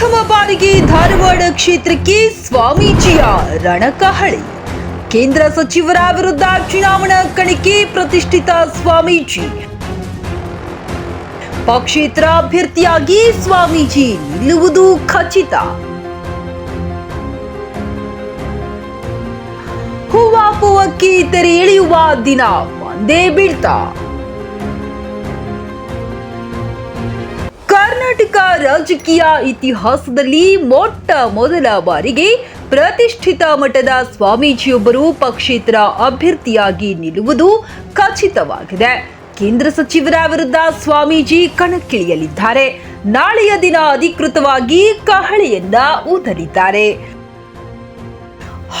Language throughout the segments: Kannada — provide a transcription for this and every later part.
ಪ್ರಥಮ ಬಾರಿಗೆ ಧಾರವಾಡ ಕ್ಷೇತ್ರಕ್ಕೆ ಸ್ವಾಮೀಜಿಯ ರಣಕಹಳಿ. ಕೇಂದ್ರ ಸಚಿವರ ವಿರುದ್ಧ ಚುನಾವಣಾ ಕಣಿಕೆ ಪ್ರತಿಷ್ಠಿತ ಸ್ವಾಮೀಜಿ. ಪಕ್ಷೇತರ ಅಭ್ಯರ್ಥಿಯಾಗಿ ಸ್ವಾಮೀಜಿ ನಿಲ್ಲುವುದು ಖಚಿತ. ಹೂವಾಪುವಕ್ಕೆ ತೆರೆ ಇಳಿಯುವ ದಿನ ಒಂದೇ ಬೀಳ್ತಾ. ಕರ್ನಾಟಕ ರಾಜಕೀಯ ಇತಿಹಾಸದಲ್ಲಿ ಮೊಟ್ಟ ಮೊದಲ ಬಾರಿಗೆ ಪ್ರತಿಷ್ಠಿತ ಮಠದ ಸ್ವಾಮೀಜಿಯೊಬ್ಬರು ಪಕ್ಷೇತರ ಅಭ್ಯರ್ಥಿಯಾಗಿ ನಿಲ್ಲುವುದು ಖಚಿತವಾಗಿದೆ. ಕೇಂದ್ರ ಸಚಿವರ ವಿರುದ್ಧ ಸ್ವಾಮೀಜಿ ಕಣಕ್ಕಿಳಿಯಲಿದ್ದಾರೆ. ನಾಳೆಯ ದಿನ ಅಧಿಕೃತವಾಗಿ ಕಹಳೆಯನ್ನ ಊದಲಿದ್ದಾರೆ.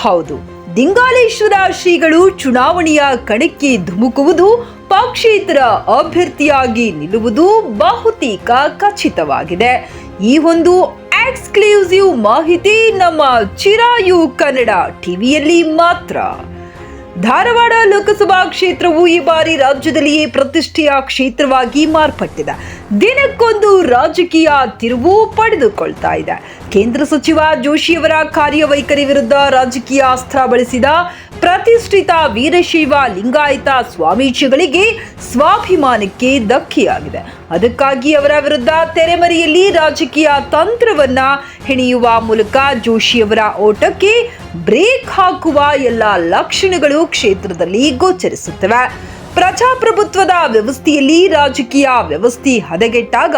ಹೌದು, ದಿಂಗಾಲೇಶ್ವರ ಶ್ರೀಗಳು ಚುನಾವಣೆಯ ಕಣಕ್ಕೆ ಧುಮುಕುವುದು ಪಕ್ಷೇತರ ಅಭ್ಯರ್ಥಿಯಾಗಿ ನಿಲ್ಲುವುದು ಬಹುತೇಕ ಖಚಿತವಾಗಿದೆ. ಈ ಒಂದು ಎಕ್ಸ್ಕ್ಲೂಸಿವ್ ಮಾಹಿತಿ ನಮ್ಮ ಚಿರಾಯು ಕನ್ನಡ ಟಿವಿಯಲ್ಲಿ ಮಾತ್ರ. ಧಾರವಾಡ ಲೋಕಸಭಾ ಕ್ಷೇತ್ರವು ಈ ಬಾರಿ ರಾಜ್ಯದಲ್ಲಿಯೇ ಪ್ರತಿಷ್ಠೆಯ ಕ್ಷೇತ್ರವಾಗಿ ಮಾರ್ಪಟ್ಟಿದೆ. ದಿನಕ್ಕೊಂದು ರಾಜಕೀಯ ತಿರುವು ಪಡೆದುಕೊಳ್ತಾ ಇದೆ. ಕೇಂದ್ರ ಸಚಿವ ಜೋಶಿಯವರ ಕಾರ್ಯವೈಖರಿ ವಿರುದ್ಧ ರಾಜಕೀಯ ಅಸ್ತ್ರ ಬಳಸಿದ ಪ್ರತಿಷ್ಠಿತ ವೀರಶೈವ ಲಿಂಗಾಯತ ಸ್ವಾಮೀಜಿಗಳಿಗೆ ಸ್ವಾಭಿಮಾನಕ್ಕೆ ಧಕ್ಕೆಯಾಗಿದೆ. ಅದಕ್ಕಾಗಿ ಅವರ ವಿರುದ್ಧ ತೆರೆಮರೆಯಲ್ಲಿ ರಾಜಕೀಯ ತಂತ್ರವನ್ನ ಹೆಣೆಯುವ ಮೂಲಕ ಜೋಶಿಯವರ ಓಟಕ್ಕೆ ಬ್ರೇಕ್ ಹಾಕುವ ಎಲ್ಲ ಲಕ್ಷಣಗಳು ಕ್ಷೇತ್ರದಲ್ಲಿ ಗೋಚರಿಸುತ್ತವೆ. ಪ್ರಜಾಪ್ರಭುತ್ವದ ವ್ಯವಸ್ಥೆಯಲ್ಲಿ ರಾಜಕೀಯ ವ್ಯವಸ್ಥೆ ಹದಗೆಟ್ಟಾಗ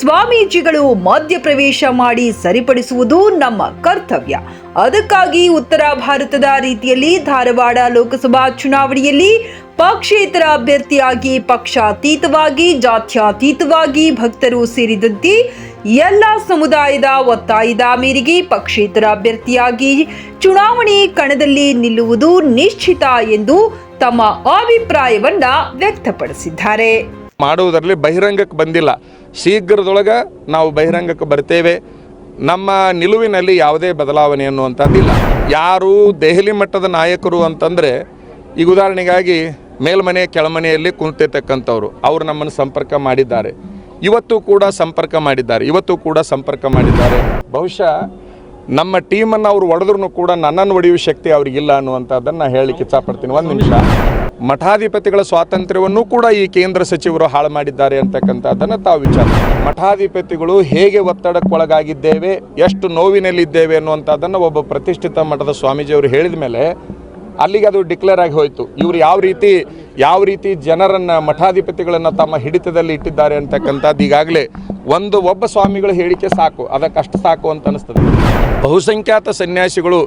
ಸ್ವಾಮೀಜಿಗಳು ಮಧ್ಯಪ್ರವೇಶ ಮಾಡಿ ಸರಿಪಡಿಸುವುದು ನಮ್ಮ ಕರ್ತವ್ಯ. ಅದಕ್ಕಾಗಿ ಉತ್ತರ ಭಾರತದ ರೀತಿಯಲ್ಲಿ ಧಾರವಾಡ ಲೋಕಸಭಾ ಚುನಾವಣೆಯಲ್ಲಿ ಪಕ್ಷೇತರ ಅಭ್ಯರ್ಥಿಯಾಗಿ ಪಕ್ಷಾತೀತವಾಗಿ, ಜಾತ್ಯಾತೀತವಾಗಿ ಭಕ್ತರು ಸೇರಿದಂತೆ ಎಲ್ಲ ಸಮುದಾಯದ ಒತ್ತಾಯದ ಮೇರೆಗೆ ಪಕ್ಷೇತರ ಅಭ್ಯರ್ಥಿಯಾಗಿ ಚುನಾವಣೆ ಕಣದಲ್ಲಿ ನಿಲ್ಲುವುದು ನಿಶ್ಚಿತ ಎಂದು ತಮ್ಮ ಅಭಿಪ್ರಾಯವನ್ನ ವ್ಯಕ್ತಪಡಿಸಿದ್ದಾರೆ. ಮಾಡುವುದರಲ್ಲಿ ಬಹಿರಂಗಕ್ಕೆ ಬಂದಿಲ್ಲ. ಶೀಘ್ರದೊಳಗೆ ನಾವು ಬಹಿರಂಗಕ್ಕೆ ಬರ್ತೇವೆ. ನಮ್ಮ ನಿಲುವಿನಲ್ಲಿ ಯಾವುದೇ ಬದಲಾವಣೆ ಅನ್ನುವಂಥದ್ದಿಲ್ಲ ಯಾರು ದೆಹಲಿ ಮಟ್ಟದ ನಾಯಕರು ಅಂತಂದರೆ, ಈಗ ಉದಾಹರಣೆಗಾಗಿ ಮೇಲ್ಮನೆ ಕೆಳಮನೆಯಲ್ಲಿ ಕುಂತಿರ್ತಕ್ಕಂಥವ್ರು, ಅವರು ನಮ್ಮನ್ನು ಸಂಪರ್ಕ ಮಾಡಿದ್ದಾರೆ. ಇವತ್ತು ಕೂಡ ಸಂಪರ್ಕ ಮಾಡಿದ್ದಾರೆ. ಇವತ್ತು ಕೂಡ ಸಂಪರ್ಕ ಮಾಡಿದ್ದಾರೆ. ಬಹುಶಃ ನಮ್ಮ ಟೀಮನ್ನು ಅವ್ರು ಹೊಡೆದ್ರೂ ಕೂಡ ನನ್ನನ್ನು ಒಡೆಯುವ ಶಕ್ತಿ ಅವರಿಗಿಲ್ಲ ಅನ್ನುವಂಥದ್ದನ್ನು ನಾನು ಹೇಳಲಿಕ್ಕೆ ಇಚ್ಛಪಡ್ತೀನಿ. ಒಂದು ನಿಮಿಷ. ಮಠಾಧಿಪತಿಗಳ ಸ್ವಾತಂತ್ರ್ಯವನ್ನು ಕೂಡ ಈ ಕೇಂದ್ರ ಸಚಿವರು ಹಾಳು ಮಾಡಿದ್ದಾರೆ ಅಂತಕ್ಕಂಥದ್ದನ್ನು ತಾವು ವಿಚಾರ ಮಠಾಧಿಪತಿಗಳು ಹೇಗೆ ಒತ್ತಡಕ್ಕೊಳಗಾಗಿದ್ದೇವೆ, ಎಷ್ಟು ನೋವಿನಲ್ಲಿದ್ದೇವೆ ಅನ್ನುವಂಥದ್ದನ್ನು ಒಬ್ಬ ಪ್ರತಿಷ್ಠಿತ ಮಠದ ಸ್ವಾಮೀಜಿಯವರು ಹೇಳಿದ ಮೇಲೆ ಅಲ್ಲಿಗೆ ಅದು ಡಿಕ್ಲೇರ್ ಆಗಿ ಹೋಯಿತು. ಇವರು ಯಾವ ರೀತಿ ಯಾವ ರೀತಿ ಜನರನ್ನು ಮಠಾಧಿಪತಿಗಳನ್ನು ತಮ್ಮ ಹಿಡಿತದಲ್ಲಿ ಇಟ್ಟಿದ್ದಾರೆ ಅಂತಕ್ಕಂಥದ್ದು ಈಗಾಗಲೇ ಒಂದು ಒಬ್ಬ ಸ್ವಾಮಿಗಳ ಹೇಳಿಕೆ ಸಾಕು, ಅದಕ್ಕಷ್ಟು ಸಾಕು ಅಂತ ಅನಿಸ್ತದೆ. ಬಹುಸಂಖ್ಯಾತ ಸನ್ಯಾಸಿಗಳು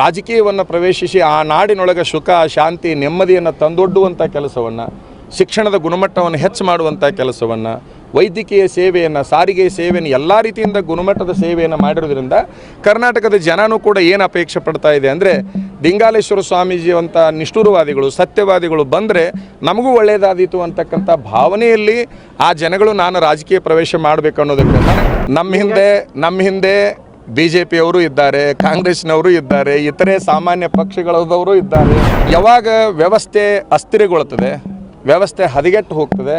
ರಾಜಕೀಯವನ್ನು ಪ್ರವೇಶಿಸಿ ಆ ನಾಡಿನೊಳಗೆ ಸುಖ, ಶಾಂತಿ, ನೆಮ್ಮದಿಯನ್ನು ತಂದೊಡ್ಡುವಂಥ ಕೆಲಸವನ್ನು, ಶಿಕ್ಷಣದ ಗುಣಮಟ್ಟವನ್ನು ಹೆಚ್ಚು ಮಾಡುವಂಥ ಕೆಲಸವನ್ನು ವೈದ್ಯಕೀಯ ಸೇವೆಯನ್ನು, ಸಾರಿಗೆ ಸೇವೆಯನ್ನು, ಎಲ್ಲ ರೀತಿಯಿಂದ ಗುಣಮಟ್ಟದ ಸೇವೆಯನ್ನು ಮಾಡಿರೋದ್ರಿಂದ ಕರ್ನಾಟಕದ ಜನನೂ ಕೂಡ ಏನು ಅಪೇಕ್ಷೆ ಪಡ್ತಾ ಇದೆ ಅಂದರೆ ದಿಂಗಾಲೇಶ್ವರ ಸ್ವಾಮೀಜಿಯಂಥ ನಿಷ್ಠುರವಾದಿಗಳು, ಸತ್ಯವಾದಿಗಳು ಬಂದರೆ ನಮಗೂ ಒಳ್ಳೆಯದಾದೀತು ಅಂತಕ್ಕಂಥ ಭಾವನೆಯಲ್ಲಿ ಆ ಜನಗಳು ನಾನು ರಾಜಕೀಯ ಪ್ರವೇಶ ಮಾಡಬೇಕು ಅನ್ನೋದಕ್ಕೆ ನಮ್ಮ ಹಿಂದೆ ನಮ್ಮ ಹಿಂದೆ ಬಿ ಜೆ ಪಿಯವರು ಇದ್ದಾರೆ, ಕಾಂಗ್ರೆಸ್ನವರು ಇದ್ದಾರೆ, ಇತರೆ ಸಾಮಾನ್ಯ ಪಕ್ಷಗಳದವರು ಇದ್ದಾರೆ. ಯಾವಾಗ ವ್ಯವಸ್ಥೆ ಅಸ್ಥಿರಗೊಳ್ಳುತ್ತದೆ, ವ್ಯವಸ್ಥೆ ಹದಗೆಟ್ಟು ಹೋಗ್ತದೆ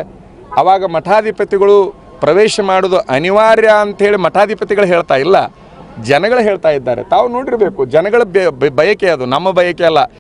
ಆವಾಗ ಮಠಾಧಿಪತಿಗಳು ಪ್ರವೇಶ ಮಾಡೋದು ಅನಿವಾರ್ಯ ಅಂಥೇಳಿ ಮಠಾಧಿಪತಿಗಳು ಹೇಳ್ತಾ ಇಲ್ಲ. ಜನಗಳು ಹೇಳ್ತಾ ಇದ್ದಾರೆ. ತಾವು ನೋಡಿರಬೇಕು, ಜನಗಳ ಬಯಕೆ ಅದು, ನಮ್ಮ ಬಯಕೆ ಅಲ್ಲ.